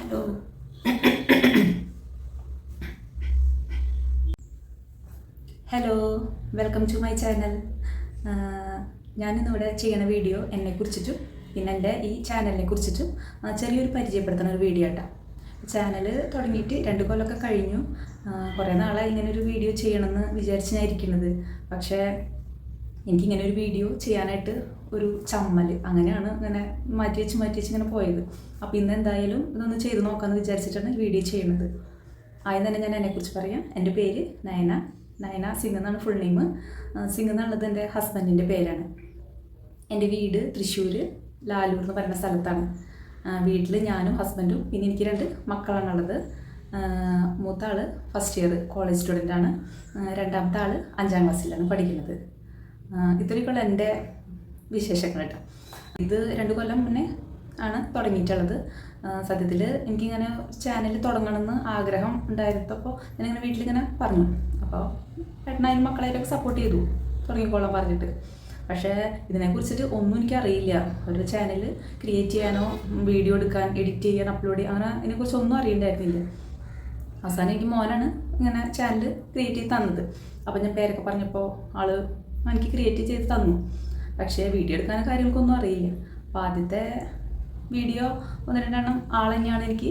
Hello hello welcome to my channel ഞാനിന്നിവിടെ ചെയ്യണ video എന്നെ കുറിച്ചിട്ടും പിന്നെ എന്റെ ഈ ചാനലിനെ കുറിച്ചിട്ടും ചെറിയൊരു പരിചയപ്പെടുത്തുന്ന ഒരു വീഡിയോ ആട്ടോ. ചാനൽ തുടങ്ങിയിട്ട് രണ്ട് കൊല്ലമൊക്കെ കഴിഞ്ഞു. കുറേ നാളായി ഇങ്ങനെ ഒരു വീഡിയോ ചെയ്യണമെന്ന് വിചാരിച്ച് ഞാൻ ഇരിക്കുന്നത്. പക്ഷേ എനിക്കിങ്ങനെ ഒരു വീഡിയോ ചെയ്യാനായിട്ട് ഒരു ചമ്മൽ അങ്ങനെയാണ് ഇങ്ങനെ മാറ്റി വെച്ച് മാറ്റി വെച്ച് ഇങ്ങനെ പോയത്. അപ്പോൾ ഇന്ന് എന്തായാലും ഇതൊന്ന് ചെയ്ത് നോക്കാമെന്ന് വിചാരിച്ചിട്ടാണ് വീഡിയോ ചെയ്യുന്നത്. ആദ്യം തന്നെ ഞാൻ എന്നെക്കുറിച്ച് പറയാം. എന്റെ പേര് നയന. നയന സിംഗ് എന്നാണ് ഫുൾ നെയിം സിംഗ് എന്നുള്ളത് എന്റെ ഹസ്ബൻഡിന്റെ പേരാണ്. എന്റെ വീട് തൃശ്ശൂർ ലാലൂർ എന്ന് പറയുന്ന സ്ഥലത്താണ്. വീട്ടിൽ ഞാനും ഹസ്ബൻഡും പിന്നെ എനിക്ക് രണ്ട് മക്കളാണുള്ളത്. മൂത്ത ആൾ ഫസ്റ്റ് ഇയർ കോളേജ് സ്റ്റുഡന്റാണ് രണ്ടാമത്തെ ആൾ അഞ്ചാം ക്ലാസ്സിലാണ് പഠിക്കുന്നത്. ഇത്രയൊക്കെയുള്ള എന്റെ വിശേഷങ്ങൾ കേട്ടോ ഇത് രണ്ട് കൊല്ലം മുന്നേ ആണ് തുടങ്ങിയിട്ടുള്ളത്. സത്യത്തിൽ എനിക്കിങ്ങനെ ചാനൽ തുടങ്ങണമെന്ന് ആഗ്രഹം ഉണ്ടായിരുന്നപ്പോൾ ഞാനിങ്ങനെ വീട്ടിലിങ്ങനെ പറഞ്ഞു. അപ്പോൾ ഏട്ടനായാലും മക്കളായാലും സപ്പോർട്ട് ചെയ്തു തുടങ്ങിക്കോളാം പറഞ്ഞിട്ട്. പക്ഷേ ഇതിനെക്കുറിച്ചിട്ട് ഒന്നും എനിക്കറിയില്ല. ഒരു ചാനൽ ക്രിയേറ്റ് ചെയ്യാനോ വീഡിയോ എടുക്കാൻ എഡിറ്റ് ചെയ്യാൻ അപ്ലോഡ് ചെയ്യാൻ അങ്ങനെ ഇതിനെക്കുറിച്ച് ഒന്നും അറിയണ്ടായിരുന്നില്ല. അവസാനം എനിക്ക് മോനാണ് ഇങ്ങനെ ചാനൽ ക്രിയേറ്റ് ചെയ്ത് തന്നത്. അപ്പം ഞാൻ പേരൊക്കെ പറഞ്ഞപ്പോൾ ആൾ എനിക്ക് ക്രിയേറ്റ് ചെയ്ത് തന്നു. പക്ഷേ വീഡിയോ എടുക്കാൻ കാര്യങ്ങൾക്കൊന്നും അറിയില്ല. അപ്പോൾ ആദ്യത്തെ വീഡിയോ ഒന്ന് രണ്ടെണ്ണം ആൾ തന്നെയാണ് എനിക്ക്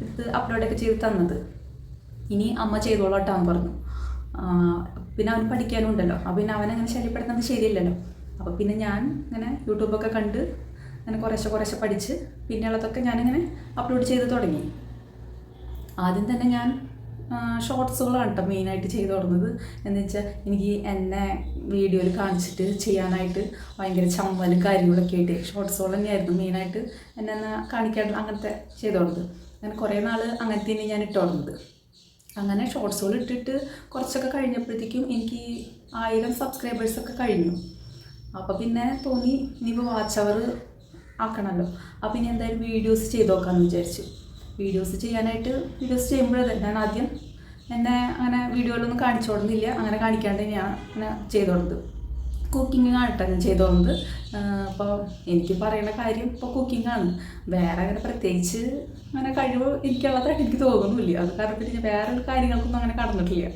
എടുത്ത് അപ്ലോഡൊക്കെ ചെയ്ത് തന്നത്. ഇനി അമ്മ ചെയ്തോളാട്ടോ അവൻ പറഞ്ഞു. പിന്നെ അവൻ പഠിക്കാനും ഉണ്ടല്ലോ അപ്പോൾ പിന്നെ അവനങ്ങനെ ശല്യപ്പെടുത്തുന്നത് ശരിയല്ലല്ലോ. അപ്പോൾ പിന്നെ ഞാൻ ഇങ്ങനെ യൂട്യൂബൊക്കെ കണ്ട് അങ്ങനെ കുറേശ്ശെ കുറേശ്ശെ പഠിച്ച് പിന്നെയുള്ളതൊക്കെ ഞാനിങ്ങനെ അപ്ലോഡ് ചെയ്ത് തുടങ്ങി. ആദ്യം തന്നെ ഞാൻ ഷോർട്സുകളാണ് കേട്ടോ മെയിനായിട്ട് ചെയ്തു തുടങ്ങുന്നത്. എന്ന് വെച്ചാൽ എനിക്ക് എന്നെ വീഡിയോയിൽ കാണിച്ചിട്ട് ചെയ്യാനായിട്ട് ഭയങ്കര ചമ്മലും കാര്യങ്ങളൊക്കെ ആയിട്ട് ഷോർട്സുകൾ തന്നെയായിരുന്നു മെയിനായിട്ട് എന്നെ കാണിക്കാനുള്ള അങ്ങനത്തെ ചെയ്തു തുടങ്ങുന്നത്. അങ്ങനെ കുറേ നാൾ അങ്ങനത്തെ തന്നെ ഞാൻ ഇട്ട് തുടങ്ങുന്നത്. അങ്ങനെ ഷോർട്സുകൾ ഇട്ടിട്ട് കുറച്ചൊക്കെ കഴിഞ്ഞപ്പോഴത്തേക്കും എനിക്ക് ആയിരം സബ്സ്ക്രൈബേഴ്സൊക്കെ കഴിഞ്ഞു. അപ്പോൾ പിന്നെ തോന്നി ഇനിയിപ്പോൾ വാച്ച് അവർ ആക്കണമല്ലോ അപ്പോൾ ഇനി എന്തായാലും വീഡിയോസ് ചെയ്ത് നോക്കാമെന്ന് വിചാരിച്ചു. വീഡിയോസ് ചെയ്യാനായിട്ട് വീഡിയോസ് ചെയ്യുമ്പോഴത് ഞാൻ ആദ്യം? എന്നെ അങ്ങനെ വീഡിയോയിലൊന്നും കാണിച്ചു കൊടുക്കുന്നില്ല അങ്ങനെ കാണിക്കാണ്ട് ഞാൻ അങ്ങനെ ചെയ്തോളത് കുക്കിംഗ് കാണട്ടെ ഞാൻ ചെയ്തോളുന്നത് അപ്പോൾ എനിക്ക് പറയുന്ന കാര്യം ഇപ്പോൾ കുക്കിംഗ് ആണ്. വേറെ അങ്ങനെ പ്രത്യേകിച്ച് അങ്ങനെ കഴിവ് എനിക്കുള്ളതായിട്ട് എനിക്ക് തോന്നുന്നില്ല. അത് കാരണം ഞാൻ വേറെ കാര്യങ്ങൾക്കൊന്നും അങ്ങനെ കടന്നിട്ടില്ല.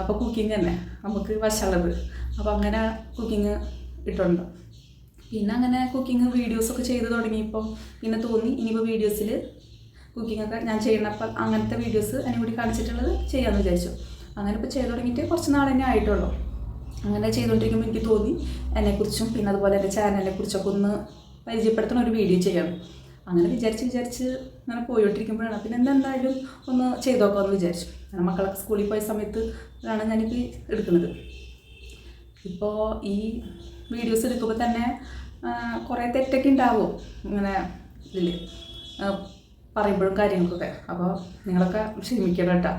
അപ്പോൾ കുക്കിംഗ് തന്നെ നമുക്ക് വശമുള്ളത്. അപ്പോൾ അങ്ങനെ കുക്കിംഗ് ഇട്ടുണ്ട്. പിന്നെ അങ്ങനെ കുക്കിംഗ് വീഡിയോസൊക്കെ ചെയ്ത് തുടങ്ങിയപ്പോൾ പിന്നെ തോന്നി ഇനിയിപ്പോൾ വീഡിയോസിൽ കുക്കിംഗ് ഞാൻ ഞാൻ അപ്പം അങ്ങനത്തെ വീഡിയോസ് എന്നെ കൂടി കാണിച്ചിട്ടുള്ളത് ചെയ്യാമെന്ന് വിചാരിച്ചു. അങ്ങനെ ഇപ്പോൾ ചെയ്ത് തുടങ്ങിയിട്ട് കുറച്ച് നാൾ തന്നെ ആയിട്ടുള്ളൂ. അങ്ങനെ ചെയ്തുകൊണ്ടിരിക്കുമ്പോൾ എനിക്ക് തോന്നി എന്നെക്കുറിച്ചും പിന്നെ അതുപോലെ എന്റെ ചാനലിനെ കുറിച്ചൊക്കെ ഒന്ന് പരിചയപ്പെടുത്തുന്ന ഒരു വീഡിയോ ചെയ്യണം. അങ്ങനെ വിചാരിച്ച് വിചാരിച്ച് അങ്ങനെ പോയിട്ടിരിക്കുമ്പോഴാണ് പിന്നെ എന്തെന്തായാലും ഒന്ന് ചെയ്ത് നോക്കാമെന്ന് വിചാരിച്ചു. കാരണം മക്കളൊക്കെ സ്കൂളിൽ പോയ സമയത്ത് ആണ് ഞാനിപ്പോൾ എടുക്കുന്നത്. ഇപ്പോൾ ഈ വീഡിയോസ് എടുക്കുമ്പോൾ തന്നെ കുറേ തെറ്റൊക്കെ ഉണ്ടാവും. ഇങ്ങനെ ഇതിൽ പറയുമ്പോഴും കാര്യങ്ങൾക്കൊക്കെ. അപ്പോൾ നിങ്ങളൊക്കെ ക്ഷമിക്കണം കേട്ടോ.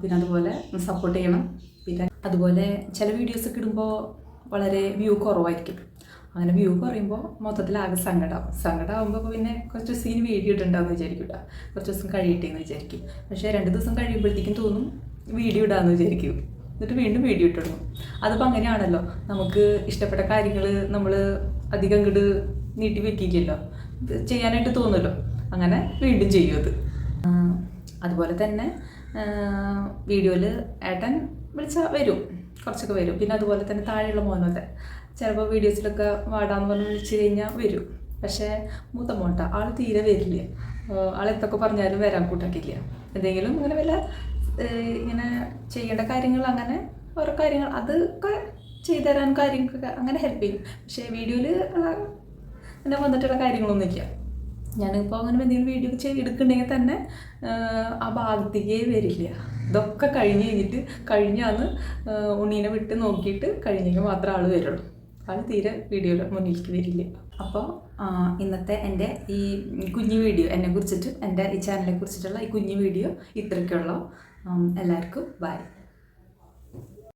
പിന്നെ അതുപോലെ സപ്പോർട്ട് ചെയ്യണം. പിന്നെ അതുപോലെ ചില വീഡിയോസൊക്കെ ഇടുമ്പോൾ വളരെ വ്യൂ കുറവായിരിക്കും. അങ്ങനെ വ്യൂ കുറയുമ്പോൾ മൊത്തത്തിൽ ആകെ സങ്കടമാകും സങ്കടമാകുമ്പോൾ പിന്നെ കുറച്ച് ദിവസം ഇനി വീഡിയോ ഇട്ടുണ്ടാകുന്ന വിചാരിക്കും കേട്ടോ കുറച്ച് ദിവസം കഴിയട്ടെ എന്ന് വിചാരിക്കും. പക്ഷേ രണ്ട് ദിവസം കഴിയുമ്പോഴത്തേക്കും തോന്നും വീഡിയോ ഇടാമെന്ന് വിചാരിക്കും. എന്നിട്ട് വീണ്ടും വീഡിയോ ഇട്ടിടും അതിപ്പോൾ അങ്ങനെയാണല്ലോ. നമുക്ക് ഇഷ്ടപ്പെട്ട കാര്യങ്ങൾ നമ്മൾ അധികം ഇങ്ങോട്ട് നീട്ടി വെക്കില്ലല്ലോ. ചെയ്യാനായിട്ട് തോന്നുമല്ലോ. അങ്ങനെ വീണ്ടും ചെയ്യും അത്. അതുപോലെ തന്നെ വീഡിയോയിൽ ഏട്ടൻ വിളിച്ചാൽ വരും. കുറച്ചൊക്കെ വരും. പിന്നെ അതുപോലെ തന്നെ താഴെയുള്ള മോനോട്ടെ ചിലപ്പോൾ വീഡിയോസിലൊക്കെ വാടാന്ന് പറഞ്ഞ് വിളിച്ചു കഴിഞ്ഞാൽ വരും. പക്ഷേ മൂത്ത മോട്ട ആൾ തീരെ വരില്ല. ആൾ എന്തൊക്കെ പറഞ്ഞാലും വരാൻ കൂട്ടാക്കില്ല. എന്തെങ്കിലും ഇങ്ങനെ വല്ല ഇങ്ങനെ ചെയ്യേണ്ട കാര്യങ്ങൾ അങ്ങനെ ഓരോ കാര്യങ്ങൾ അതൊക്കെ ചെയ്തു തരാൻ കാര്യങ്ങൾക്കൊക്കെ അങ്ങനെ ഹെൽപ്പ് ചെയ്യും. പക്ഷേ വീഡിയോയിൽ അങ്ങനെ വന്നിട്ടുള്ള കാര്യങ്ങളൊന്നുമില്ല ഞാനിപ്പോൾ അങ്ങനെ എന്തെങ്കിലും വീഡിയോ ചെയ്ത് എടുക്കുന്നുണ്ടെങ്കിൽ തന്നെ ആ ഭാഗത്തേക്കേ വരില്ല. ഇതൊക്കെ കഴിഞ്ഞ് കഴിഞ്ഞിട്ട് കഴിഞ്ഞാന്ന് ഉണ്ണീനെ വിട്ട് നോക്കിയിട്ട് കഴിഞ്ഞെങ്കിൽ മാത്രമേ ആൾ വരുള്ളൂ. ആൾ തീരെ വീഡിയോയിൽ മുന്നിലേക്ക് വരില്ല. അപ്പോൾ ഇന്നത്തെ എന്റെ ഈ കുഞ്ഞു വീഡിയോ എന്നെ കുറിച്ചിട്ട് എന്റെ ഈ ചാനലിനെ കുറിച്ചിട്ടുള്ള ഈ കുഞ്ഞു വീഡിയോ ഇത്രയ്ക്കുള്ളൂ എല്ലാവർക്കും ബൈ